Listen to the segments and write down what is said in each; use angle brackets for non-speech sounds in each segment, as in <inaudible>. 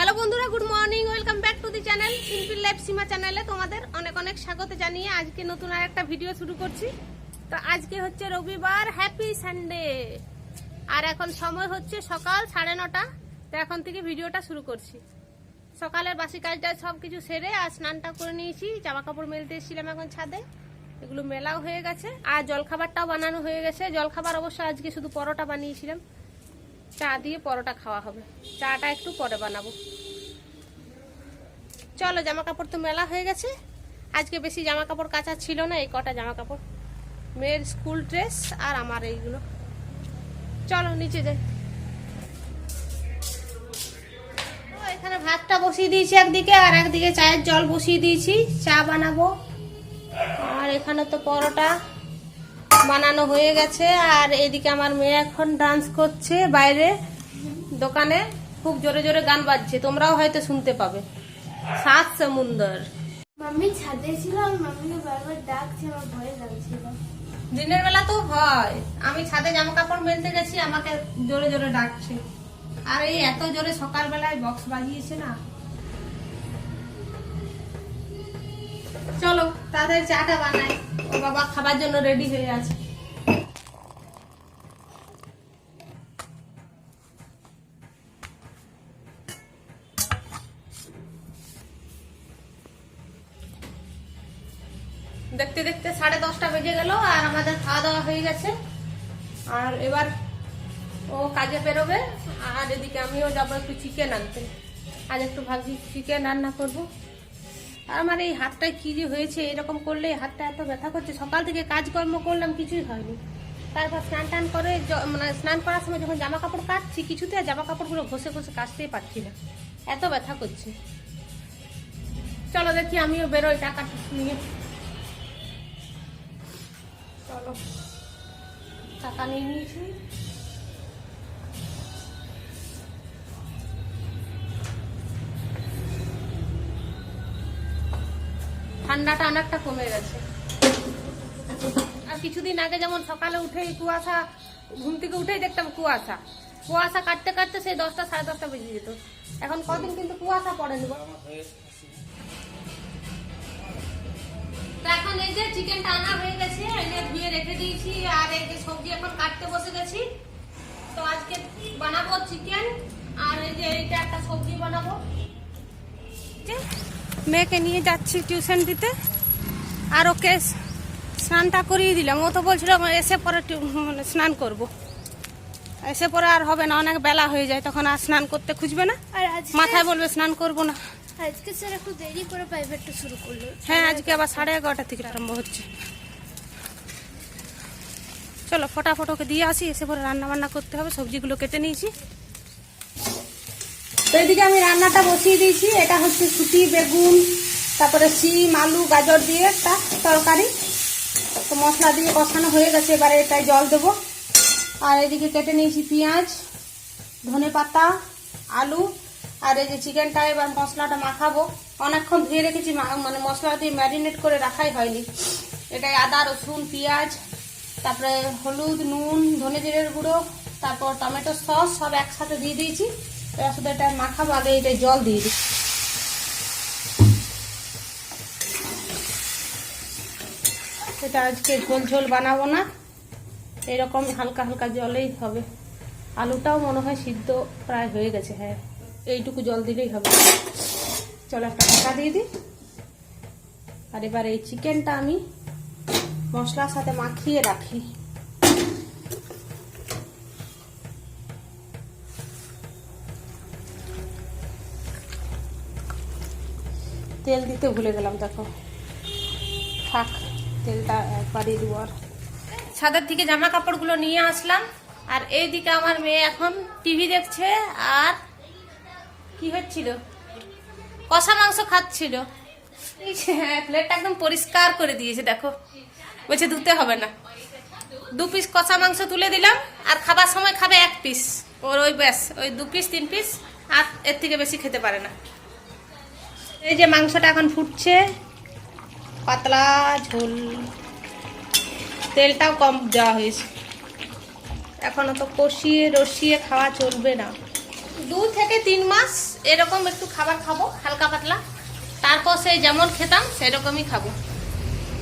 Hello বন্ধুরা good morning welcome back to the channel simple life Seema চ্যানেলে তোমাদের অনেক অনেক স্বাগত জানিয়ে আজকে নতুন আর একটা ভিডিও শুরু করছি। তো আজকে হচ্ছে রবিবার হ্যাপি সানডে আর এখন সময় হচ্ছে সকাল সাড়ে নটা, তো এখন থেকে ভিডিওটা শুরু করছি। সকালের বাসি কাজটা সব কিছু সেরে আর স্নানটা করে নিয়েছি জামা কাপড় মেলতে এসেছিলাম এখন ছাদে, এগুলো মেলাও হয়ে গেছে। আর জলখাবারটাও বানানো হয়ে গেছে। জলখাবার অবশ্য আজকে শুধু পরোটা বানিয়েছিলাম। চা দিয়ে পরোটা খাওয়া হবে। চাটা একটু পরে বানাবো। চলো জামা কাপড় তো মেলা হয়ে গেছে। আজকে বেশি জামা কাপড় কাচা ছিল না, এই কটা জামা কাপড় মেয়ের স্কুল ড্রেস আর আমার এইগুলো। চলো, নিচে যাই। এখানে ভাতটা বসিয়ে দিয়েছি একদিকে, আর একদিকে চায়ের জল বসিয়ে দিয়েছি। চা বানাবো। আর এখানে তো পরোটা। বানানো হয়ে গেছে আর এদিকে আমার মেয়ে এখন ডান্স করছে বাইরে দোকানে। খুব জোরে জোরে গান বাজছে তোমরাও হয়তো শুনতে পাবে। সাত সমুন্দর। মাম্মি ছাদে ছিল আর মাম্মিকে বারবার ডাকছে আমার ভয় লাগছিল। দিনের বেলা তো হয়। আমি ছাদে জামা কাপড় মেলতে গেছি আমাকে জোরে জোরে ডাকছে। আর এই এত জোরে সকালবেলায় বক্স বাজিয়েছে না চলো তাদের চাটা বানাই। ও বাবা খাবার জন্য রেডি হয়ে আছে। দেখতে দেখতে সাড়ে দশটা বেজে গেল আর আমাদের খাওয়া দাওয়া হয়ে গেছে। আর এবার ও কাজে বেরোবে, আর এদিকে আমিও যাব একটু চিকেন আনতে। আজ একটু ভাবছি চিকেন রান্না করব। আমার এই হাতটায় কি যে হয়েছে, এরকম করলে হাতটা এত ব্যথা করছে। সকাল থেকে কাজকর্ম করলাম, কিছুই হয়নি। তারপর স্নান টান করে মানে স্নান করার সময় যখন জামা কাপড় কাটছি, কিছুতে আর জামা কাপড়গুলো ঘষে ঘষে কাচতেই পারছি না। এত ব্যথা করছে। চলো দেখি, আমিও বেরোই, টাকা নিয়ে। চলো। টাকা নিয়ে নিয়েছি। ঠান্ডাটা অনেকটা কমে গেছে। আর কিছুদিন আগে যেমন সকালে উঠেই কুয়াশা, ঘুম থেকে উঠেই দেখতাম কুয়াশা। কুয়াশা কাটতে কাটতে সেই দশটা, সাড়ে দশটা বেজে যেত। এখন কদিন কিন্তু কুয়াশা পড়েনি। তো এখন এই যে চিকেনটা আনা হয়ে গেছে এই যে ধুয়ে রেখে দিয়েছি, আর এই যে সবজি এখন কাটতে বসে গেছি। তো আজকে বানাবো চিকেন, আর এই যে এইটা একটা সবজি বানাবো। যে মেয়েকে নিয়ে যাচ্ছি টিউশন দিতে। আর ওকে স্নানটা করিয়ে দিলাম। ও তো বলছিল এসে পরে মানে স্নান করব। এসে পরে আর হবে না অনেক বেলা হয়ে যায় তখন আর স্নান করতে খুঁজবে না। আর মাথায় বলবে স্নান করব না। আজকে স্যার একটু দেরি করে প্রাইভেটটা শুরু করল। হ্যাঁ আজকে আবার সাড়ে এগারোটা থেকে আরম্ভ হচ্ছে। চলো ফটাফট ওকে দিয়ে আসি এসে পরে রান্না বান্না করতে হবে সবজিগুলো কেটে নিয়েছি। তো এদিকে আমি রান্নাটা বসিয়ে দিয়েছি। এটা হচ্ছে সুতি বেগুন, তারপরে সিম আলু, গাজর দিয়ে একটা তরকারি। তো মশলা দিয়ে কষানো হয়ে গেছে, এবারে এটাই জল দেবো। আর এদিকে কেটে নিয়েছি পেঁয়াজ, ধনে পাতা, আলু। আর এই যে চিকেনটা, এবার মশলাটা মাখাবো। অনেকক্ষণ ধুয়ে রেখেছি মানে মশলা দিয়ে ম্যারিনেট করে রাখাই হয়নি। এটাই আদা, রসুন, পেঁয়াজ, তারপরে হলুদ, নুন, ধনে জিরের গুঁড়ো, তারপর টমেটো সস, সব একসাথে দিয়ে দিয়েছি। এবার শুধু এটা মাখাবো আগে এটা জল দিয়ে দিই এটা আজকে ঝোল ঝোল বানাবো না। এরকম হালকা হালকা জলেই হবে। আলুটাও মনে হয় সিদ্ধ প্রায় হয়ে গেছে হ্যাঁ। এইটুকু জল দিলেই হবে। চলো একটা ঢাকা দিয়ে দিই। আর এবার এই চিকেনটা আমি মশলার সাথে মাখিয়ে রাখি। তেল দিতে ভুলে গেলাম, দেখো। থাক, তেলটা একবারই দিব আর। ছাদের থেকে জামা কাপড়গুলো নিয়ে আসলাম, আর এইদিকে আমার মেয়ে এখন টিভি দেখছে, আর কি হচ্ছিল? কষা মাংস খাচ্ছিল। প্লেটটা একদম পরিষ্কার করে দিয়েছে, দেখো। বলছে, ধুতে হবে না। দু পিস কষা মাংস তুলে দিলাম, আর খাবার সময় খাবে এক পিস। ওর ওই ব্যাস, ওই দু পিস, তিন পিস, আর এর থেকে বেশি খেতে পারে না। এই যে মাংসটা এখন ফুটছে, পাতলা ঝোল। তেলটাও কম দেওয়া হয়েছে। এখনও তো কষিয়ে, রসিয়ে খাওয়া চলবে না। দু থেকে তিন মাস এরকম একটু খাবার খাব, হালকা পাতলা। তারপর সেই যেমন খেতাম, সেরকমই খাব।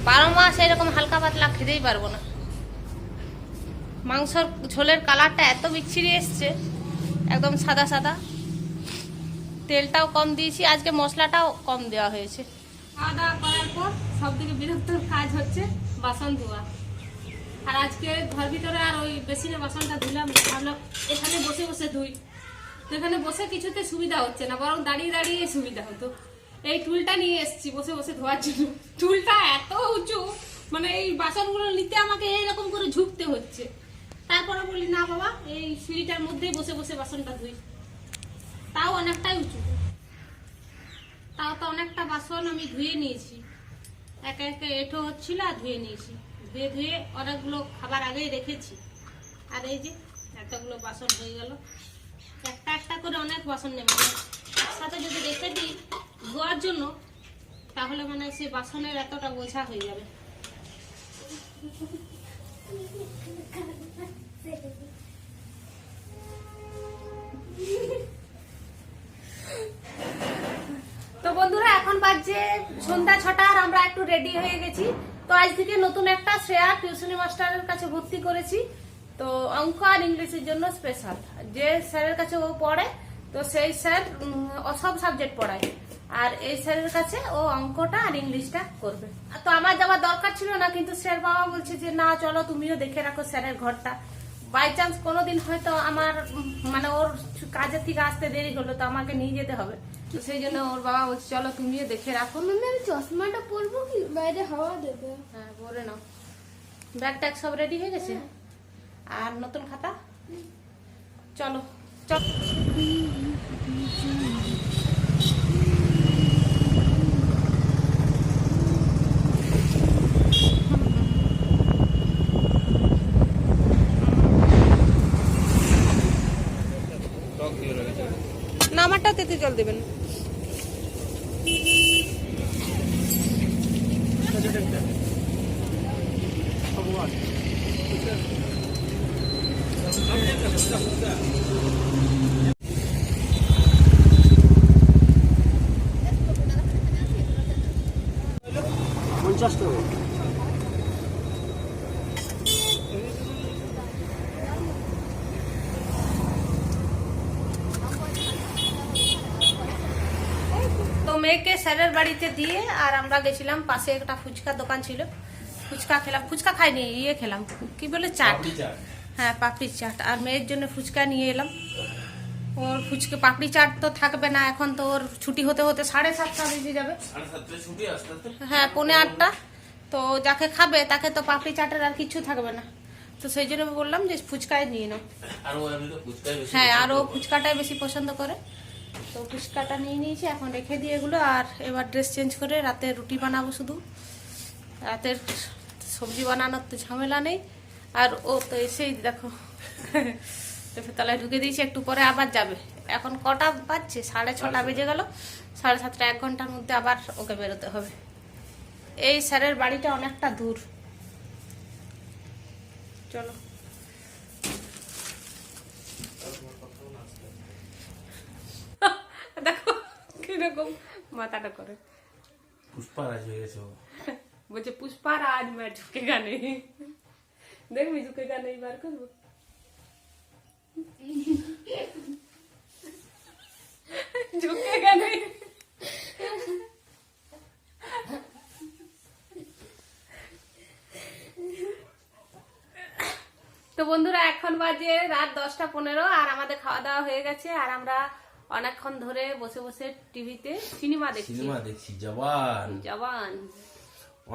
বারো মাস এরকম হালকা পাতলা খেতেই পারব না। মাংসর ঝোলের কালারটা এত বিচ্ছিরি এসছে, একদম সাদা সাদা। তেলটাও কম দিয়েছি, আজকে মশলাটাও কম দেওয়া হয়েছে। খাওয়া দাওয়া করার পর সব থেকে বিরক্তর কাজ হচ্ছে বাসন ধোয়া। আর আজকে ঘর ভিতরে আর ওই বেসিনে বাসনটা ধুলাম। ভাবলাম এখানে বসে বসে ধুই। তো এখানে বসে কিছুতে সুবিধা হচ্ছে না, বরং দাঁড়িয়ে দাঁড়িয়ে সুবিধা হতো। এই টুলটা নিয়ে এসেছি বসে বসে ধোয়ার জন্য। টুলটা এত উঁচু মানে এই বাসনগুলো নিতে আমাকে এইরকম করে ঝুঁকতে হচ্ছে। তারপরে বলি না বাবা, এই সিঁড়িটার মধ্যেই বসে বসে বাসনটা ধুই। তাও অনেকটাই উঁচু। তাও তো অনেকটা বাসন আমি ধুয়ে নিয়েছি। একে একে এঁঠো হচ্ছিল আর ধুয়ে নিয়েছি। ধুয়ে ধুয়ে অনেকগুলো খাবার আগেই রেখেছি। আর এই যে এতগুলো বাসন হয়ে গেল। একটা একটা করে অনেক বাসন নেবে। মানে একসাথে যদি রেখে দিই ধোয়ার জন্য, তাহলে মানে সেই বাসনের এতটা বোঝা হয়ে যাবে। তো <laughs> বন্ধুরা এখন সন্ধ্যা ছটা আর আমরা একটু রেডি হয়ে গেছি। তো আজ থেকে নতুন একটা শ্রেয়া টিউশনি মাস্টারের কাছে ভর্তি করেছি। তো অঙ্ক আর ইংলিশের জন্য স্পেশাল যে স্যারের কাছে ও পড়ে, তো সেই স্যার সব সাবজেক্ট পড়ায়। আর এই স্যারের কাছে ও অঙ্কটা আর ইংলিশটা করবে। তো আমার যাওয়ার দরকার ছিল না, কিন্তু স্যার বাবা বলছে যে, না, চলো তুমিও দেখে রাখো স্যারের ঘরটা। বাই চান্স কোনোদিন হয়তো আমার মানে ওর কাজের থেকে আসতে দেরি হলো, তো আমাকে নিয়ে যেতে হবে। তো সেই জন্য ওর বাবা বলছে চলো তুমিও দেখে রাখো। মাম্মি আমি চশমাটা পরবো কি? বাইরে হাওয়া দেবে। হ্যাঁ বলে নাও। ব্যাগ ট্যাগ সব রেডি হয়ে গেছে? আর নতুন খাতা? চলো চল Çekirdekler. Tabu var. Tabii, tabii, tabii. মেয়েকে স্যারের বাড়িতে দিয়ে আর আমরা গেছিলাম পাশে একটা ফুচকা দোকান ছিল। ফুচকা খেলাম ফুচকা খাইনি ইয়ে খেলাম। কি বলে চাট। হ্যাঁ পাপড়ি চাট। আর মেয়ের জন্য ফুচকা নিয়ে এলাম। ওর ফুচকা পাপড়ি চাট তো থাকবে না এখন তো ওর ছুটি হতে হতে সাড়ে সাতটা বেজে যাবে। হ্যাঁ পৌনে আটটা। তো যাকে খাবে তাকে তো পাপড়ি চাটের আর কিছু থাকবে না। তো সেই জন্য বললাম যে ফুচকাই নিয়ে নাও। হ্যাঁ আর ও ফুচকাটাই বেশি পছন্দ করে। তো ফুচকাটা নিয়ে নিয়েছি এখন রেখে দিয়ে এগুলো আর এবার ড্রেস চেঞ্জ করে রাতে রুটি বানাবো শুধু। রাতের সবজি বানানোর তো ঝামেলা নেই। আর ও তো এসেই দেখো তলায় ঢুকে দিয়েছি একটু পরে আবার যাবে। এখন কটা বাজছে? সাড়ে ছটা। বেজে গেল। সাড়ে সাতটা এক ঘণ্টার মধ্যে আবার ওকে বেরোতে হবে। এই স্যারের বাড়িটা অনেকটা দূর। চলো দেখো এরকম মাথাটা করে। পুষ্পা রাজ হয়ে গেছে বলছে পুষ্পা রাজ দেখবি করব। তো বন্ধুরা এখন বাজে রাত দশটা পনেরো আর আমাদের খাওয়া দাওয়া হয়ে গেছে আর আমরা অনেকক্ষণ ধরে বসে বসে টিভিতে সিনেমা দেখছি। সিনেমা দেখছি জবান জবান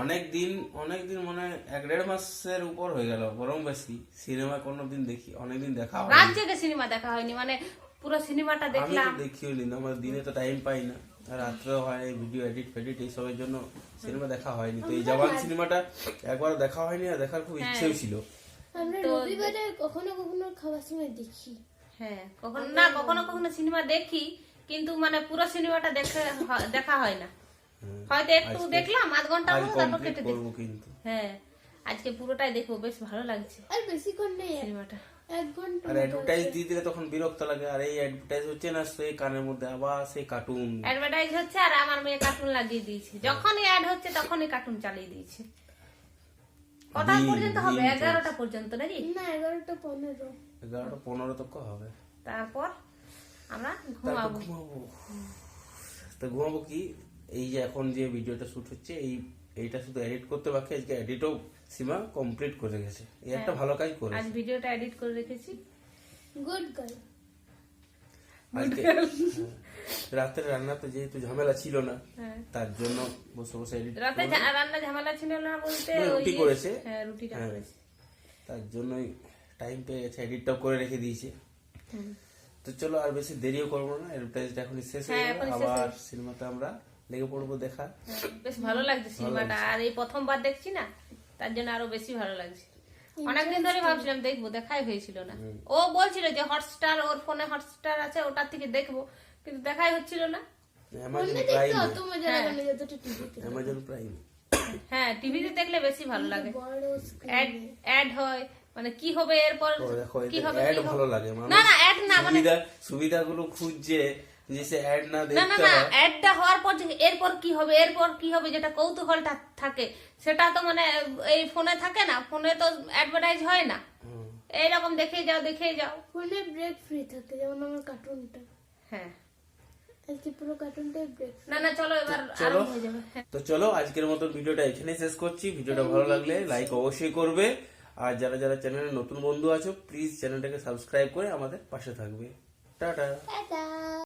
অনেক দিন অনেক দিন মানে এক দেড় মাসের উপর হয়ে গেল বরং বেশি। সিনেমা কোনোদিন দেখি অনেকদিন দেখা হয় রাত জেগে সিনেমা দেখা হয়নি মানে পুরো সিনেমাটা আমি দেখলাম। তো দেখিও নি আমার দিনে তো টাইম পাই না। আর রাত্রেও হয় ভিডিও এডিট ফেডিট এইসবের জন্য সিনেমা দেখা হয়নি। তো এই জবান সিনেমাটা একবার দেখা হয়নি আর দেখার খুব ইচ্ছেও ছিল আমরা রবিবারে কখনো কখনো খাবার সময় দেখি। হ্যাঁ কখনো না কখনো কখনো সিনেমা দেখি কিন্তু মানে পুরো সিনেমাটা দেখে দেখা হয় না। হয়তো একটু দেখলাম আধ ঘণ্টা তারপর কেটে হ্যাঁ আজকে পুরোটাই দেখব বেশ ভালো লাগছে আর বেশিক্ষণ নেই সিনেমাটা আর অ্যাডভার্টাইজ দিয়ে দিলে তখন বিরক্ত লাগে আর এই অ্যাডভার্টাইজ হচ্ছে না সেই কানের মধ্যে আবার সেই কার্টুন অ্যাডভার্টাইজ হচ্ছে আর আমার মেয়ে কার্টুন লাগিয়ে দিয়েছে। যখনই অ্যাড হচ্ছে তখনই কার্টুন চালিয়ে দিয়েছে। কটা পর্যন্ত হবে? এগারোটা পর্যন্ত নাকি? না এগারোটা পনেরো। এগারোটা পনেরো তক হবে। তারপর আমরা ঘুমাবো। ঘুমাবো। তো ঘুমাবো কি? এই যে এখন যে ভিডিওটা শুট হচ্ছে এই এইটা শুধু এডিট করতে বাকি আজকে এডিটও সীমা কমপ্লিট করে গেছে। এই একটা ভালো কাজ আজ ভিডিওটা এডিট করে রেখেছি। গুড গার্ল আজকে হ্যাঁ, রাতের যেহেতু ঝামেলা ছিল না হ্যাঁ। তার জন্য বসে বসে এডিট রাতে রান্না ঝামেলা ছিল না বলতে রুটি করেছে। হ্যাঁ রুটিটা হ্যাঁ। করেছে। তার জন্যই টাইম পেয়ে গেছে এডিটটাও করে রেখে দিয়েছে। তো চলো আর বেশি দেরিও করব না অ্যাডভার্টাইজটা এখনই শেষ হয়ে হ্যাঁ, শেষ আবার সিনেমাতে আমরা লেগে পড়ব দেখা। হ্যাঁ, বেশ ভালো লাগছে সিনেমাটা আর এই প্রথমবার দেখছি না তার জন্য আরও বেশি ভালো লাগছে। অনেকদিন ধরে ভাবছিলাম দেখব দেখাই হয়েছিল না। ও বলছিল যে হটস্টার ওর ফোনে হটস্টার আছে ওটার থেকে দেখব কিন্তু দেখাই হচ্ছিল না। অ্যামাজন প্রাইম যতটা টিভিতে হ্যাঁ। টিভিতে দেখলে বেশি ভালো লাগে। অ্যাড হয় মানে কি হবে এরপর? কি হবে অ্যাড কি ভালো লাগে না না অ্যাড না মানে সুবিধাগুলো খুঁজছে যে অ্যাড না না না না অ্যাডটা হওয়ার পর এরপর কি হবে এরপর কি হবে যেটা কৌতূহলটা থাকে সেটা তো মানে এই ফোনে থাকে না ফোনে তো অ্যাডভার্টাইজ হয় না। হুম। এইরকম দেখে যাও দেখে যাও। ফোনে ব্রেক ফ্রি থাকে যেমন আমার কার্টুনটা হ্যাঁ। আজকে পুরো কার্টুনটাই ব্রেক না না চলো এবার চলো। আরম্ভ হয়ে যাবে। হ্যাঁ। তো চলো আজকের মতো ভিডিওটা এখানে শেষ করছি। ভিডিওটা ভালো লাগলে লাইক অবশ্যই করবে। আর যারা যারা চ্যানেলে নতুন বন্ধু আছো প্লিজ চ্যানেলটাকে সাবস্ক্রাইব করে আমাদের পাশে থাকবে। টাটা।